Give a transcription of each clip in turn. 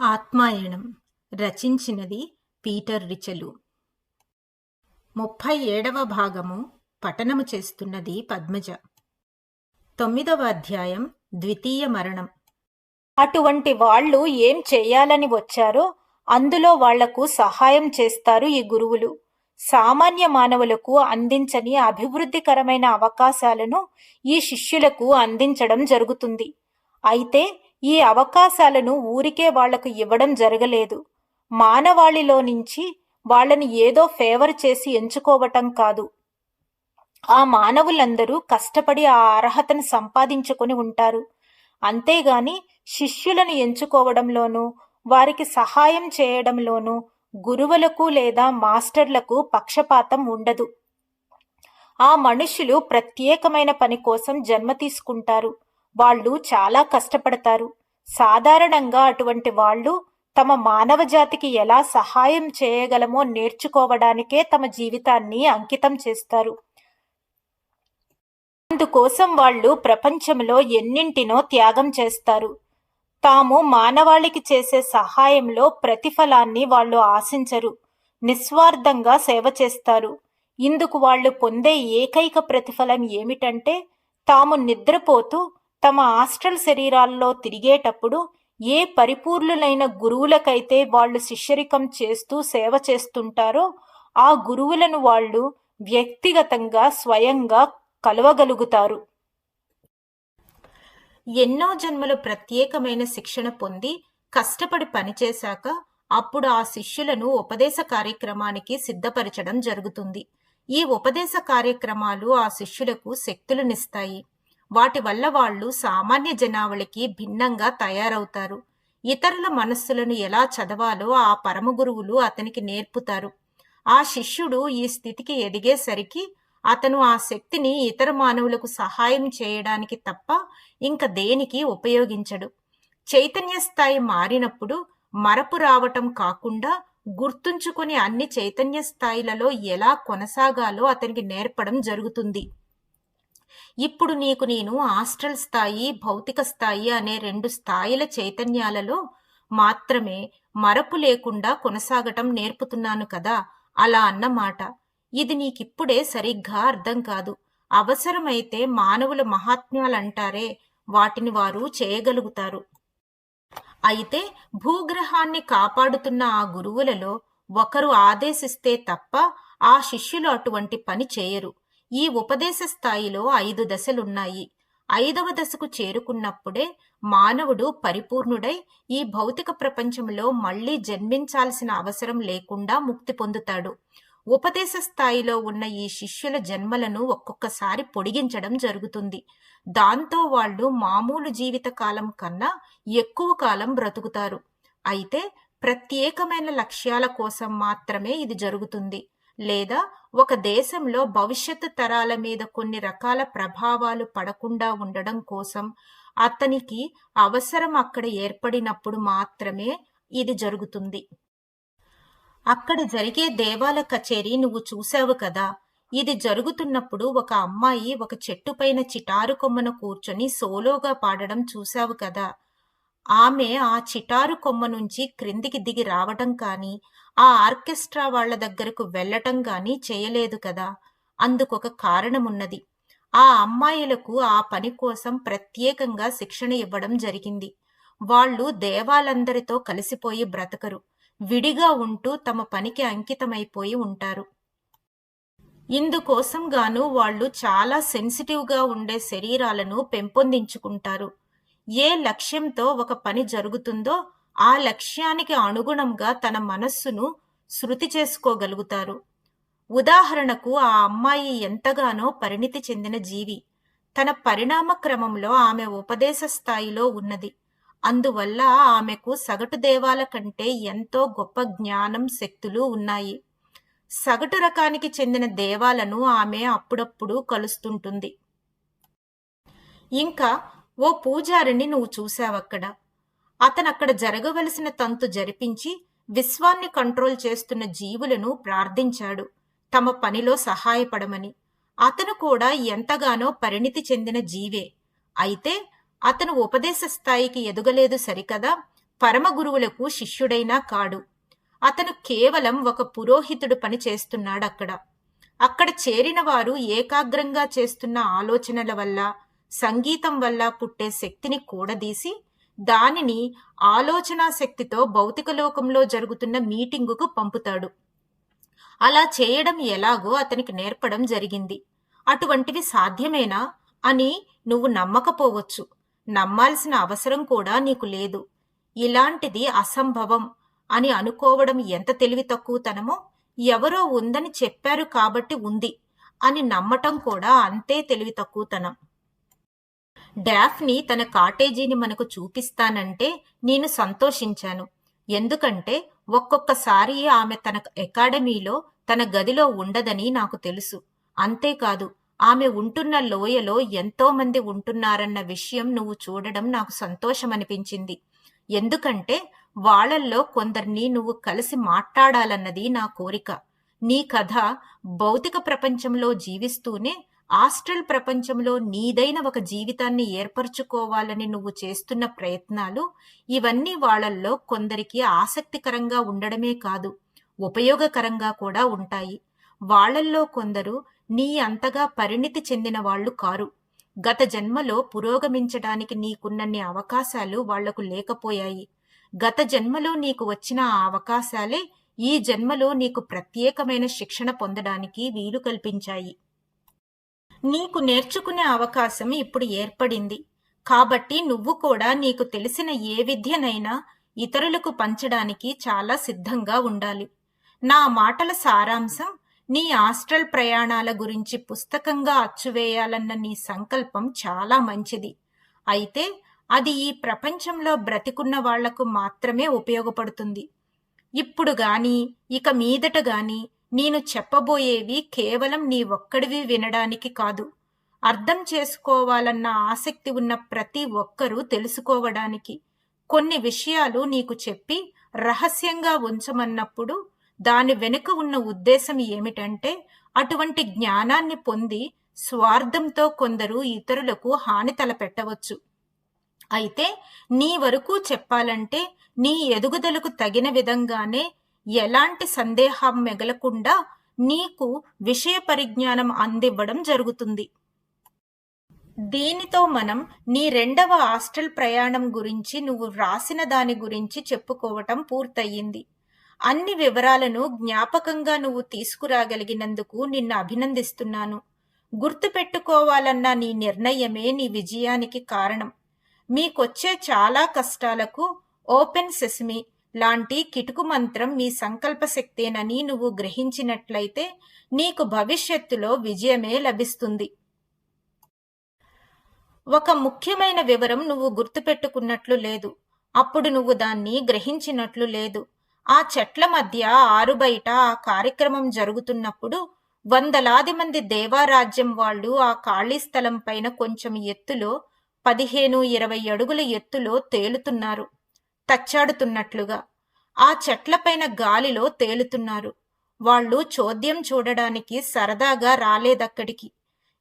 ఆత్మాయణం. రచించినది Peter రిచలు. ముప్పై ఏడవ భాగము. పఠనము చేస్తున్నది పద్మజ. తొమ్మిదవ అధ్యాయం. ద్వితీయ మరణం. అటువంటి వాళ్ళు ఏం చేయాలని వచ్చారో అందులో వాళ్ళకు సహాయం చేస్తారు ఈ గురువులు. సామాన్య మానవులకు అందించని అభివృద్ధికరమైన అవకాశాలను ఈ శిష్యులకు అందించడం జరుగుతుంది. అయితే ఈ అవకాశాలను ఊరికే వాళ్ళకు ఇవ్వడం జరగలేదు. మానవాళిలో నుంచి వాళ్ళని ఏదో ఫేవర్ చేసి ఎంచుకోవటం కాదు. ఆ మానవులందరూ కష్టపడి ఆ అర్హతను సంపాదించుకొని ఉంటారు. అంతేగాని శిష్యులను ఎంచుకోవడంలోనూ వారికి సహాయం చేయడంలోనూ గురువులకు లేదా మాస్టర్లకు పక్షపాతం ఉండదు. ఆ మనుషులు ప్రత్యేకమైన పని కోసం జన్మ తీసుకుంటారు. వాళ్ళు చాలా కష్టపడతారు. సాధారణంగా అటువంటి వాళ్ళు తమ మానవ జాతికి ఎలా సహాయం చేయగలమో నేర్చుకోవడానికే తమ జీవితాన్ని అంకితం చేస్తారు. అందుకోసం వాళ్ళు ప్రపంచంలో ఎన్నింటినో త్యాగం చేస్తారు. తాము మానవాళికి చేసే సహాయంలో ప్రతిఫలాన్ని వాళ్ళు ఆశించరు. నిస్వార్థంగా సేవ చేస్తారు. ఇందుకు వాళ్ళు పొందే ఏకైక ప్రతిఫలం ఏమిటంటే తాము నిద్రపోతూ తమ ఆస్ట్రల్ శరీరాల్లో తిరిగేటప్పుడు ఏ పరిపూర్ణులైన గురువులకైతే వాళ్ళు శిష్యరికం చేస్తూ సేవ చేస్తుంటారో ఆ గురువులను వాళ్ళు వ్యక్తిగతంగా స్వయంగా కలవగలుగుతారు. ఎన్నో జన్మల ప్రత్యేకమైన శిక్షణ పొంది కష్టపడి పనిచేశాక అప్పుడు ఆ శిష్యులను ఉపదేశ కార్యక్రమానికి సిద్ధపరచడం జరుగుతుంది. ఈ ఉపదేశ కార్యక్రమాలు ఆ శిష్యులకు శక్తులనిస్తాయి. వాటి వల్ల వాళ్ళు సామాన్య జనావళికి భిన్నంగా తయారవుతారు. ఇతరుల మనస్సులను ఎలా చదవాలో ఆ పరమ గురువులు అతనికి నేర్పుతారు. ఆ శిష్యుడు ఈ స్థితికి ఎదిగేసరికి అతను ఆ శక్తిని ఇతర మానవులకు సహాయం చేయడానికి తప్ప ఇంక దేనికి ఉపయోగించడు. చైతన్య స్థాయి మారినప్పుడు మరపు రావటం కాకుండా గుర్తుంచుకుని అన్ని చైతన్య స్థాయిలలో ఎలా కొనసాగాలో అతనికి నేర్పడం జరుగుతుంది. ఇప్పుడు నీకు నేను ఆస్ట్రల్ స్థాయి భౌతిక స్థాయి అనే రెండు స్థాయిల చైతన్యాలలో మాత్రమే మరపు లేకుండా కొనసాగటం నేర్పుతున్నాను కదా? అలా అన్నమాట. ఇది నీకిప్పుడే సరిగ్గా అర్థం కాదు. అవసరమైతే మానవుల మహాత్మ్యాలంటారే వాటిని వారు చేయగలుగుతారు. అయితే భూగ్రహాన్ని కాపాడుతున్న ఆ గురువులలో ఒకరు ఆదేశిస్తే తప్ప ఆ శిష్యులు అటువంటి పని చేయరు. ఈ ఉపదేశ స్థాయిలో ఐదు దశలున్నాయి. ఐదవ దశకు చేరుకున్నప్పుడే మానవుడు పరిపూర్ణుడై ఈ భౌతిక ప్రపంచంలో మళ్ళీ జన్మించాల్సిన అవసరం లేకుండా ముక్తి పొందుతాడు. ఉపదేశ స్థాయిలో ఉన్న ఈ శిష్యుల జన్మలను ఒక్కొక్కసారి పొడిగించడం జరుగుతుంది. దాంతో వాళ్ళు మామూలు జీవిత కాలం కన్నా ఎక్కువ కాలం బ్రతుకుతారు. అయితే ప్రత్యేకమైన లక్ష్యాల కోసం మాత్రమే ఇది జరుగుతుంది. లేదా ఒక దేశంలో భవిష్యత్తు తరాల మీద కొన్ని రకాల ప్రభావాలు పడకుండా ఉండడం కోసం అతనికి అవసరం అక్కడ ఏర్పడినప్పుడు మాత్రమే ఇది జరుగుతుంది. అక్కడ జరిగే దేవాల కచేరీ నువ్వు చూశావు కదా. ఇది జరుగుతున్నప్పుడు ఒక అమ్మాయి ఒక చెట్టుపైన చిటారు కొమ్మను కూర్చొని సోలోగా పాడడం చూశావు కదా. ఆమె ఆ చిటారు కొమ్మ నుంచి క్రిందికి దిగి రావటం కానీ ఆ ఆర్కెస్ట్రా వాళ్ళ దగ్గరకు వెళ్ళటం గాని చేయలేదు కదా. అందుకొక కారణమున్నది. ఆ అమ్మాయిలకు ఆ పని కోసం ప్రత్యేకంగా శిక్షణ ఇవ్వడం జరిగింది. వాళ్ళు దేవాలందరితో కలిసిపోయి బ్రతకరు. విడిగా ఉంటూ తమ పనికి అంకితమైపోయి ఉంటారు. ఇందుకోసం గాను వాళ్ళు చాలా సెన్సిటివ్గా ఉండే శరీరాలను పెంపొందించుకుంటారు. ఏ లక్ష్యంతో ఒక పని జరుగుతుందో ఆ లక్ష్యానికి అనుగుణంగా తన మనస్సును శృతి చేసుకోగలుగుతారు. ఉదాహరణకు ఆ అమ్మాయి ఎంతగానో పరిణితి చెందిన జీవి. తన పరిణామ క్రమంలో ఆమె ఉపదేశ స్థాయిలో ఉన్నది. అందువల్ల ఆమెకు సగటు దేవాల కంటే ఎంతో గొప్ప జ్ఞానం శక్తులు ఉన్నాయి. సగటు రకానికి చెందిన దేవాలను ఆమె అప్పుడప్పుడు కలుస్తుంటుంది. ఇంకా ఓ పూజారిని నువ్వు చూశావక్కడ? అతనక్కడ జరగవలసిన తంతు జరిపించి విశ్వాన్ని కంట్రోల్ చేస్తున్న జీవులను ప్రార్థించాడు. తమ పనిలో సహాయపడమని. అతను కూడా ఎంతగానో పరిణితి చెందిన జీవే. అయితే అతను ఉపదేశ స్థాయికి ఎదుగలేదు సరికదా? పరమగురువులకు శిష్యుడైనా కాడు. అతను కేవలం ఒక పురోహితుడు పని చేస్తున్నాడు అక్కడ అక్కడ చేరిన వారు ఏకాగ్రంగా చేస్తున్న ఆలోచనల వల్ల సంగీతం వల్ల పుట్టే శక్తిని కూడదీసి దానిని ఆలోచనా శక్తితో భౌతిక లోకంలో జరుగుతున్న మీటింగుకు పంపుతాడు. అలా చేయడం ఎలాగో అతనికి నేర్పడం జరిగింది. అటువంటివి సాధ్యమేనా అని నువ్వు నమ్మకపోవచ్చు. నమ్మాల్సిన అవసరం కూడా నీకు లేదు. ఇలాంటిది అసంభవం అని అనుకోవడం ఎంత తెలివి తక్కువతనమో ఎవరో ఉందని చెప్పారు కాబట్టి ఉంది అని నమ్మటం కూడా అంతే తెలివి తక్కువతనం. డాఫ్ని తన కాటేజీని మనకు చూపిస్తానంటే నేను సంతోషించాను. ఎందుకంటే ఒక్కొక్కసారి ఆమె తన అకాడమీలో తన గదిలో ఉండదని నాకు తెలుసు. అంతేకాదు ఆమె ఉంటున్న లోయలో ఎంతో మంది ఉంటున్నారన్న విషయం నువ్వు చూడడం నాకు సంతోషమనిపించింది. ఎందుకంటే వాళ్ళల్లో కొందరిని నువ్వు కలిసి మాట్లాడాలన్నది నా కోరిక. నీ కథ భౌతిక ప్రపంచంలో జీవిస్తూనే ఆస్ట్రల్ ప్రపంచంలో నీదైన ఒక జీవితాన్ని ఏర్పరచుకోవాలని నువ్వు చేస్తున్న ప్రయత్నాలు ఇవన్నీ వాళ్ళల్లో కొందరికి ఆసక్తికరంగా ఉండడమే కాదు ఉపయోగకరంగా కూడా ఉంటాయి. వాళ్ళల్లో కొందరు నీ అంతగా పరిణితి చెందిన వాళ్ళు కారు. గత జన్మలో పురోగమించడానికి నీకున్నన్ని అవకాశాలు వాళ్ళకు లేకపోయాయి. గత జన్మలో నీకు వచ్చిన ఆ అవకాశాలే ఈ జన్మలో నీకు ప్రత్యేకమైన శిక్షణ పొందడానికి వీలు కల్పించాయి. నీకు నేర్చుకునే అవకాశం ఇప్పుడు ఏర్పడింది. కాబట్టి నువ్వు కూడా నీకు తెలిసిన ఏ విద్యనైనా ఇతరులకు పంచడానికి చాలా సిద్ధంగా ఉండాలి. నా మాటల సారాంశం నీ ఆస్ట్రల్ ప్రయాణాల గురించి పుస్తకంగా అచ్చువేయాలన్న నీ సంకల్పం చాలా మంచిది. అయితే అది ఈ ప్రపంచంలో బ్రతికున్న వాళ్ళకు మాత్రమే ఉపయోగపడుతుంది. ఇప్పుడు గాని ఇక మీదట గాని నేను చెప్పబోయేవి కేవలం నీ ఒక్కడివి వినడానికి కాదు. అర్థం చేసుకోవాలన్న ఆసక్తి ఉన్న ప్రతి ఒక్కరూ తెలుసుకోవడానికి కొన్ని విషయాలు నీకు చెప్పి రహస్యంగా ఉంచమన్నప్పుడు దాని వెనుక ఉన్న ఉద్దేశం ఏమిటంటే అటువంటి జ్ఞానాన్ని పొంది స్వార్థంతో కొందరు ఇతరులకు హాని తలపెట్టవచ్చు. అయితే నీ వరకు చెప్పాలంటే నీ ఎదుగుదలకు తగిన విధంగానే ఎలాంటి సందేహం మెగలకుండా నీకు విషయ పరిజ్ఞానం అందివ్వడం జరుగుతుంది. దీనితో మనం నీ రెండవ హాస్టల్ ప్రయాణం గురించి నువ్వు రాసిన దాని గురించి చెప్పుకోవటం పూర్తయింది. అన్ని వివరాలను జ్ఞాపకంగా నువ్వు తీసుకురాగలిగినందుకు నిన్ను అభినందిస్తున్నాను. గుర్తుపెట్టుకోవాలన్న నీ నిర్ణయమే నీ విజయానికి కారణం. మీకొచ్చే చాలా కష్టాలకు ఓపెన్ సెస్మి. లాంటి కిటుకు మంత్రం మీ సంకల్ప శక్తేనని నువ్వు గ్రహించినట్లయితే నీకు భవిష్యత్తులో విజయమే లభిస్తుంది. ఒక ముఖ్యమైన వివరం నువ్వు గుర్తుపెట్టుకున్నట్లు లేదు. అప్పుడు నువ్వు దాన్ని గ్రహించినట్లు లేదు. ఆ చెట్ల మధ్య ఆరు బయట ఆ కార్యక్రమం జరుగుతున్నప్పుడు వందలాది మంది దేవారాజ్యం వాళ్ళు ఆ ఖాళీ స్థలం పైన కొంచెం ఎత్తులో పదిహేను ఇరవై అడుగుల ఎత్తులో తేలుతున్నారు. తచ్చాడుతున్నట్లుగా. ఆ చెట్లపైన గాలిలో తేలుతున్నారు. వాళ్ళు చోద్యం చూడడానికి సరదాగా రాలేదక్కడికి.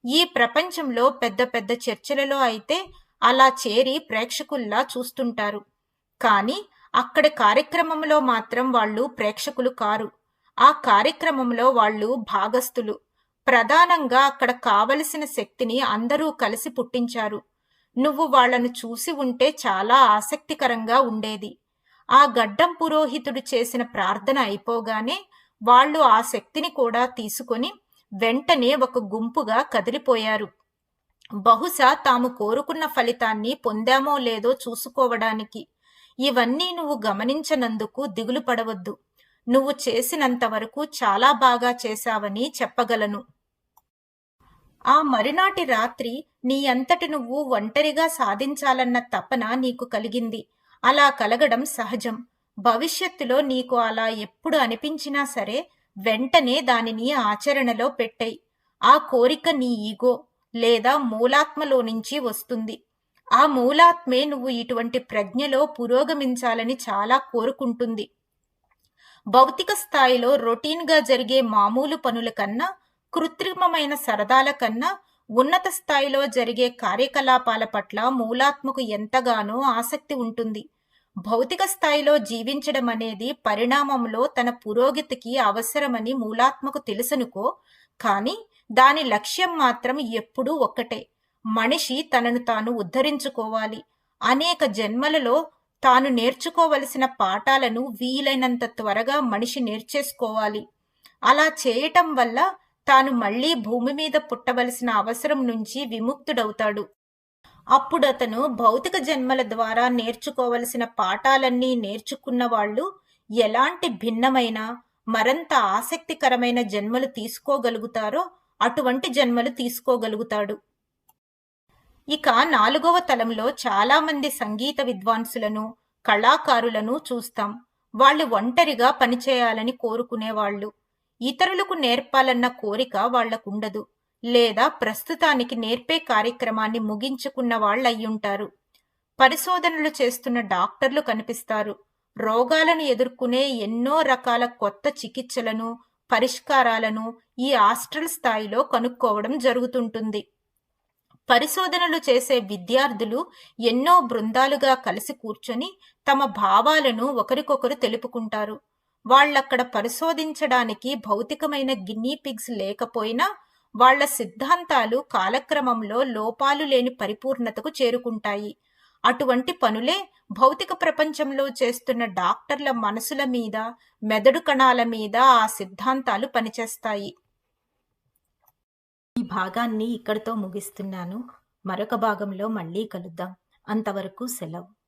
ఈ ప్రపంచంలో పెద్ద పెద్ద చర్చలలో అయితే అలా చేరి ప్రేక్షకుల్లా చూస్తుంటారు. కానీ అక్కడ కార్యక్రమంలో మాత్రం వాళ్ళు ప్రేక్షకులు కారు. ఆ కార్యక్రమంలో వాళ్ళు భాగస్థులు. ప్రధానంగా అక్కడ కావలసిన శక్తిని అందరూ కలిసి పుట్టించారు. నువ్వు వాళ్ళను చూసి ఉంటే చాలా ఆసక్తికరంగా ఉండేది. ఆ గడ్డం పురోహితుడు చేసిన ప్రార్థన అయిపోగానే వాళ్ళు ఆ శక్తిని కూడా తీసుకొని వెంటనే ఒక గుంపుగా కదిలిపోయారు. బహుశా తాము కోరుకున్న ఫలితాన్ని పొందామో లేదో చూసుకోవడానికి. ఇవన్నీ నువ్వు గమనించనందుకు దిగులు పడవద్దు. నువ్వు చేసినంత వరకు చాలా బాగా చేశావని చెప్పగలను. ఆ మరునాటి రాత్రి నీ అంతటి నువ్వు ఒంటరిగా సాధించాలన్న తపన నీకు కలిగింది. అలా కలగడం సహజం. భవిష్యత్తులో నీకు అలా ఎప్పుడు అనిపించినా సరే వెంటనే దానిని ఆచరణలో పెట్టై ఆ కోరిక నీ ఈగో లేదా మూలాత్మలో నుంచి వస్తుంది. ఆ మూలాత్మే నువ్వు ఇటువంటి ప్రజ్ఞలో పురోగమించాలని చాలా కోరుకుంటుంది. భౌతిక స్థాయిలో రొటీన్గా జరిగే మామూలు పనుల కన్నా కృత్రిమమైన సరదాల కన్నా ఉన్నత స్థాయిలో జరిగే కార్యకలాపాల పట్ల మూలాత్మకు ఎంతగానో ఆసక్తి ఉంటుంది. భౌతిక స్థాయిలో జీవించడం అనేది పరిణామంలో తన పురోగతికి అవసరమని మూలాత్మకు తెలుసనుకో కానీ దాని లక్ష్యం మాత్రం ఎప్పుడూ ఒక్కటే మనిషి తనను తాను ఉద్ధరించుకోవాలి. అనేక జన్మలలో తాను నేర్చుకోవలసిన పాఠాలను వీలైనంత త్వరగా మనిషి నేర్చేసుకోవాలి. అలా చేయటం వల్ల తాను మళ్ళీ భూమి మీద పుట్టవలసిన అవసరం నుంచి విముక్తుడవుతాడు. అప్పుడు అతను భౌతిక జన్మల ద్వారా నేర్చుకోవలసిన పాఠాలన్నీ నేర్చుకున్న వాళ్ళు ఎలాంటి భిన్నమైన మరంత ఆసక్తికరమైన జన్మలు తీసుకోగలుగుతారో అటువంటి జన్మలు తీసుకోగలుగుతాడు. ఇక నాలుగవ తలంలో చాలా మంది సంగీత విద్వాంసులను కళాకారులను చూస్తాం. వాళ్ళు ఒంటరిగా పనిచేయాలని కోరుకునేవాళ్ళు. ఇతరులకు నేర్పాలన్న కోరిక వాళ్ళకుండదు. లేదా ప్రస్తుతానికి నేర్పే కార్యక్రమాన్ని ముగించుకున్న వాళ్ళయ్యుంటారు. పరిశోధనలు చేస్తున్న డాక్టర్లు కనిపిస్తారు. రోగాలను ఎదుర్కొనే ఎన్నో రకాల కొత్త చికిత్సలను పరిష్కారాలను ఈ హాస్టల్ స్థాయిలో కనుక్కోవడం జరుగుతుంటుంది. పరిశోధనలు చేసే విద్యార్థులు ఎన్నో బృందాలుగా కలిసి కూర్చొని తమ భావాలను ఒకరికొకరు తెలుపుకుంటారు. వాళ్ళక్కడ పరిశోధించడానికి భౌతికమైన గిన్నీ పిగ్స్ లేకపోయినా వాళ్ళ సిద్ధాంతాలు కాలక్రమంలో లోపాలు లేని పరిపూర్ణతకు చేరుకుంటాయి. అటువంటి పనులే భౌతిక ప్రపంచంలో చేస్తున్న డాక్టర్ల మనసుల మీద మెదడు కణాల మీద ఆ సిద్ధాంతాలు పనిచేస్తాయి. ఈ భాగాన్ని ఇక్కడితో ముగిస్తున్నాను. మరొక భాగంలో మళ్ళీ కలుద్దాం. అంతవరకు సెలవు.